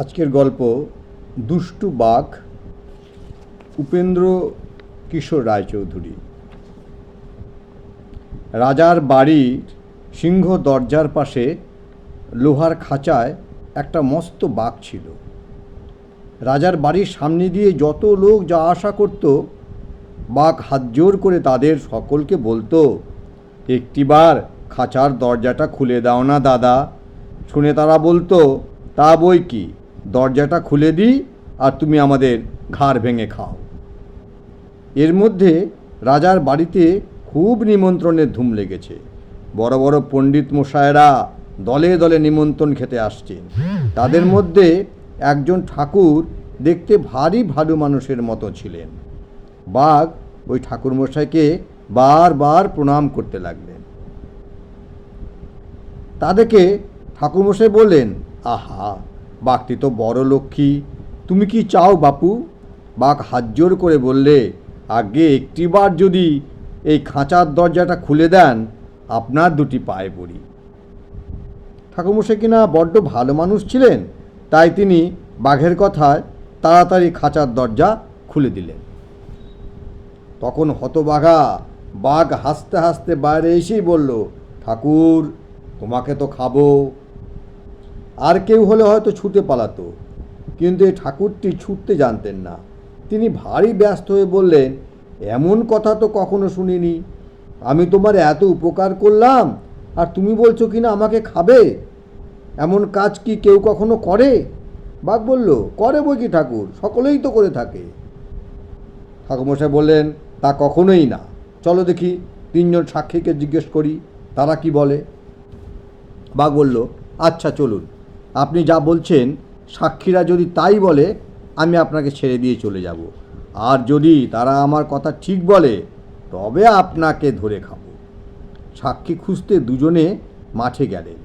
আজকের গল্প দুষ্টু বাঘ, উপেন্দ্র কিশোর রায়চৌধুরী। রাজার বাড়ির সিংহ দরজার পাশে লোহার খাঁচায় একটা মস্ত বাঘ ছিল। রাজার বাড়ির সামনে দিয়ে যত লোক যা আশা করত, বাঘ হাত জোর করে তাদের সকলকে বলতো একটিবার খাঁচার দরজাটা খুলে দাও না, দাদা। শুনে তারা বলতো, তা বই কি? দরজাটা খুলে দিই আর তুমি আমাদের ঘাড় ভেঙে খাও। এর মধ্যে রাজার বাড়িতে খুব নিমন্ত্রণের ধুম লেগেছে। বড় বড় পণ্ডিত মশায়েরা দলে দলে নিমন্ত্রণ খেতে আসছেন। তাদের মধ্যে একজন ঠাকুর দেখতে ভারী ভালো মানুষের মতো ছিলেন। বাঘ ওই ঠাকুরমশাইকে বারবার প্রণাম করতে লাগলেন। তাদেরকে ঠাকুরমশাই বললেন, আহা বাঘটি তো বড় লক্ষ্মী। তুমি কি চাও বাপু? বাঘ হাত জোর করে বললে, আগে একটিবার যদি এই খাঁচার দরজাটা খুলে দেন, আপনার দুটি পায়ে পড়ি। ঠাকুরমশাই কিনা বড্ড ভালো মানুষ ছিলেন, তাই তিনি বাঘের কথায় তাড়াতাড়ি খাঁচার দরজা খুলে দিলেন। তখন হতবাঘা বাঘ হাসতে হাসতে বাইরে এসেই বলল, ঠাকুর, তোমাকে তো খাব। আর কেউ হলে হয়তো ছুটে পালাতো, কিন্তু এই ঠাকুরটি ছুটতে জানতেন না। তিনি ভারী ব্যস্ত হয়ে বললেন, এমন কথা তো কখনো শুনিনি। আমি তোমার এত উপকার করলাম, আর তুমি বলছো কি না আমাকে খাবে? এমন কাজ কি কেউ কখনো করে? বাঘ বলল, করে বই কি ঠাকুর? সকলেই তো করে থাকে। ঠাকুরমশাই বললেন, তা কখনোই না। চলো দেখি তিনজন সাক্ষীকে জিজ্ঞেস করি, তারা কি বলে? বাঘ বলল আচ্ছা চলুন। আপনি যা বলছেন, সাক্ষীরা যদি তাই বলে, আমি আপনাকে ছেড়ে দিয়ে চলে যাব। আর যদি তারা আমার কথা ঠিক বলে, তবে আপনাকে ধরে খাব। সাক্ষী খুঁজতে দুজনে মাঠে গেলেন।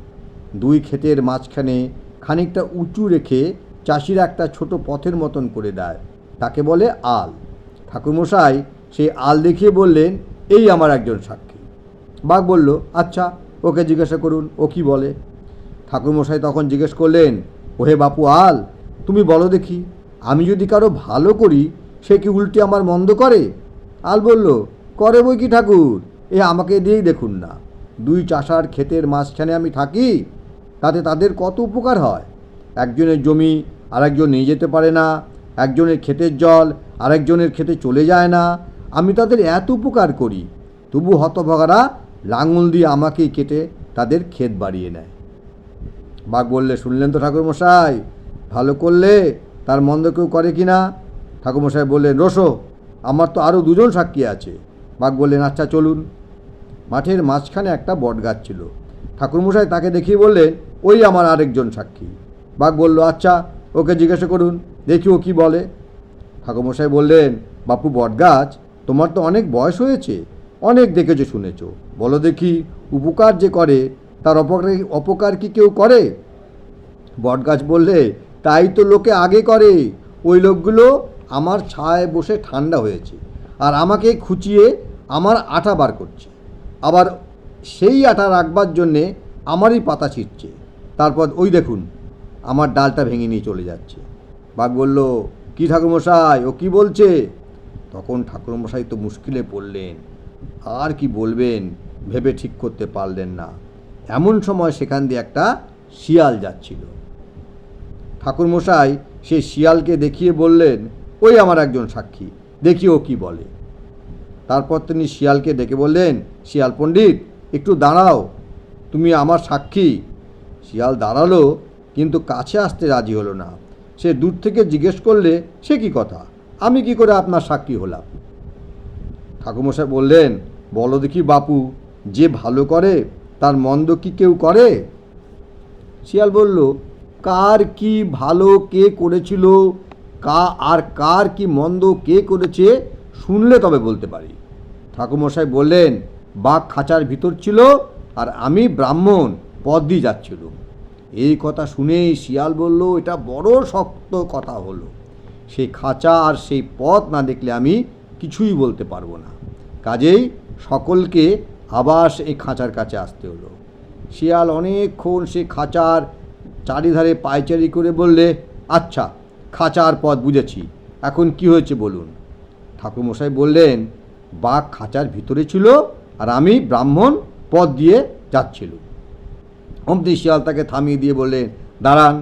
দুই ক্ষেতের মাঝখানে খানিকটা উঁচু রেখে চাষিরা একটা ছোট পথের মতন করে দেয়। তাকে বলে আল। ঠাকুরমশাই সেই আল দেখিয়ে বললেন, এই আমার একজন সাক্ষী। বাঘ বলল আচ্ছা ওকে জিজ্ঞাসা করুন, ও কি বলে? ঠাকুরমশাই তখন জিজ্ঞেস করলেন, ওহে বাপু আল, তুমি বলো দেখি, আমি যদি কারও ভালো করি, সে কি উল্টে আমার মন্দ করে? আল বলল, করে বই কি ঠাকুর? এ আমাকে দিয়েই দেখুন না। দুই চাষার ক্ষেতের মাঝখানে আমি থাকি, তাতে তাদের কত উপকার হয়? একজনের জমি আরেকজন নিয়ে যেতে পারে না, একজনের ক্ষেতের জল আরেকজনের ক্ষেতে চলে যায় না, আমি তাদের এত উপকার করি। তবু হতভাগারা লাঙল দিয়ে আমাকেই কেটে তাদের ক্ষেত বাড়িয়ে নেয়। বাঘ বললে শুনলেন তো ঠাকুরমশাই, ভালো করলে তার মন্দ কেউ করে কি না ঠাকুরমশাই বললেন, রসো, আমার তো আরও দুজন সাক্ষী আছে। বাঘ বললেন আচ্ছা চলুন। মাঠের মাঝখানে একটা বট গাছ ছিল। ঠাকুরমশাই তাকে দেখিয়ে বললেন, ওই আমার আরেকজন সাক্ষী। বাঘ বলল আচ্ছা ওকে জিজ্ঞাসা করুন, দেখি ও কী বলে। ঠাকুরমশাই বললেন, বাপু বটগাছ তোমার তো অনেক বয়স হয়েছে, অনেক দেখেছ, শুনেছ। বলো দেখি, উপকার যে করে তার অপকার অপকার কি কেউ করে? বটগাছ বললে, তাই তো লোকে আগে করে। ওই লোকগুলো আমার ছায় বসে ঠান্ডা হয়েছে আর আমাকে খুঁচিয়ে আমার আটা বার করছে। আবার সেই আটা রাখবার জন্যে আমারই পাতা ছিটছে। তারপর ওই দেখুন, আমার ডালটা ভেঙে নিয়ে চলে যাচ্ছে। বাঘ বলল, কি ঠাকুরমশাই, ও কি বলছে? তখন ঠাকুরমশাই তো মুশকিলে পড়লেন। আর কি বলবেন, ভেবে ঠিক করতে পারলেন না। এমন সময় সেখান দিয়ে একটা শিয়াল যাচ্ছিল। ঠাকুরমশাই সেই শিয়ালকে দেখিয়ে বললেন, ওই আমার একজন সাক্ষী, দেখি ও কি বলে। তারপর তিনি শিয়ালকে ডেকে বললেন, শিয়াল পণ্ডিত, একটু দাঁড়াও, তুমি আমার সাক্ষী। শিয়াল দাঁড়াল, কিন্তু কাছে আসতে রাজি হলো না। সে দূর থেকে জিজ্ঞেস করলে, সে কি কথা? আমি কি করে আপনার সাক্ষী হলাম? ঠাকুরমশাই বললেন, বলো দেখি বাপু, যে ভালো করে তার মন্দ কি কেউ করে? শিয়াল বলল, কার কি ভালো কে করেছিল, কা আর কার কি মন্দ কে করেছে, শুনলে তবে বলতে পারি। ঠাকুরমশাই বললেন, বাঘ খাঁচার ভিতর ছিল আর আমি ব্রাহ্মণ পদ দিয়ে যাচ্ছিল এই কথা শুনেই শিয়াল বলল, এটা বড় শক্ত কথা হলো। সেই খাঁচা আর সেই পথ না দেখলে আমি কিছুই বলতে পারব না। কাজেই সকলকে আবার এই খাঁচার কাছে আসতে হলো। শিয়াল অনেকক্ষণ সে খাঁচার চারিধারে পায়চারি করে বললে আচ্ছা খাঁচার পথ বুঝেছি, এখন কি হয়েছে বলুন? ঠাকুরমশাই বললেন, বাঘ খাঁচার ভিতরে ছিল আর আমি ব্রাহ্মণ পথ দিয়ে যাচ্ছিল। অমনি শিয়াল তাকে থামিয়ে দিয়ে বললেন, দাঁড়ান,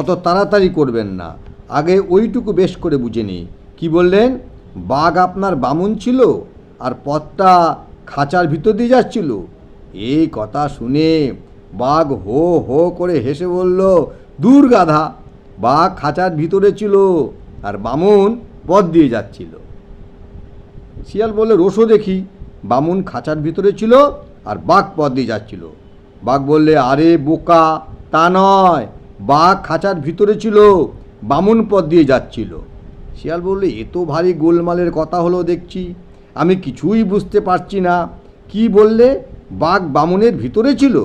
অত তাড়াতাড়ি করবেন না, আগে ওইটুকু বেশ করে বুঝে নিই। কী বললেন, বাঘ আপনার বামুন ছিল আর পথটা খাঁচার ভিতর দিয়ে যাচ্ছিল। এই কথা শুনে বাঘ হো হো করে হেসে বলল দূর গাধা বাঘ খাঁচার ভিতরে ছিল আর বামুন পথ দিয়ে যাচ্ছিল। শিয়াল বললে, রোসো দেখি, বামুন খাঁচার ভিতরে ছিল আর বাঘ পথ দিয়ে যাচ্ছিল। বাঘ বললে, আরে বোকা, তা নয়, বাঘ খাঁচার ভিতরে ছিল, বামুন পথ দিয়ে যাচ্ছিল। শিয়াল বললে এত ভারী গোলমালের কথা হলো দেখছি। আমি কিছুই বুঝতে পারছি না। কি বললে? বাঘ বামুনের ভিতরে ছিল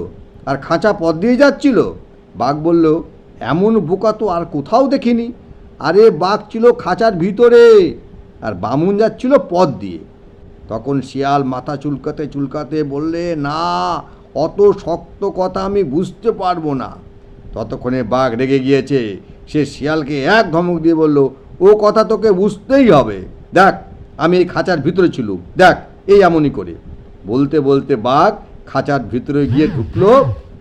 আর খাঁচা পথ দিয়ে যাচ্ছিল। বাঘ বলল, এমন বোকা তো আর কোথাও দেখিনি। আরে, বাঘ ছিল খাঁচার ভিতরে আর বামুন যাচ্ছিল পথ দিয়ে। তখন শিয়াল মাথা চুলকাতে চুলকাতে বললে, না, অত শক্ত কথা আমি বুঝতে পারব না। ততক্ষণে বাঘ রেগে গিয়েছে। সে শিয়ালকে এক ধমক দিয়ে বলল, ও কথা তোকে বুঝতেই হবে। দেখ আমি এই খাঁচার ভিতরে ছিল দেখ, এই এমনই করে। বলতে বলতে বাঘ খাঁচার ভিতরে গিয়ে ঢুকলো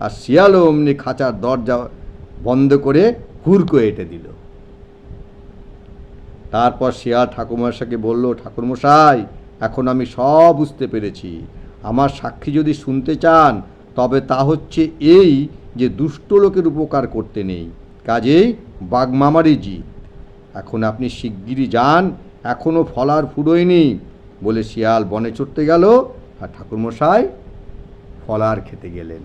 আর শিয়ালও অমনি খাঁচার দরজা বন্ধ করে হুড়কো এঁটে দিল। তারপর শিয়াল ঠাকুরমশাইকে বলল, ঠাকুরমশাই, এখন আমি সব বুঝতে পেরেছি। আমার সাক্ষী যদি শুনতে চান, তবে তা হচ্ছে এই যে দুষ্ট লোকের উপকার করতে নেই। কাজেই বাগমামারই জিত। এখন আপনি শিগগিরই যান এখনও ফলার ফুরোয়নি বলে শিয়াল বনে চড়তে গেল আর ঠাকুরমশাই ফলার খেতে গেলেন।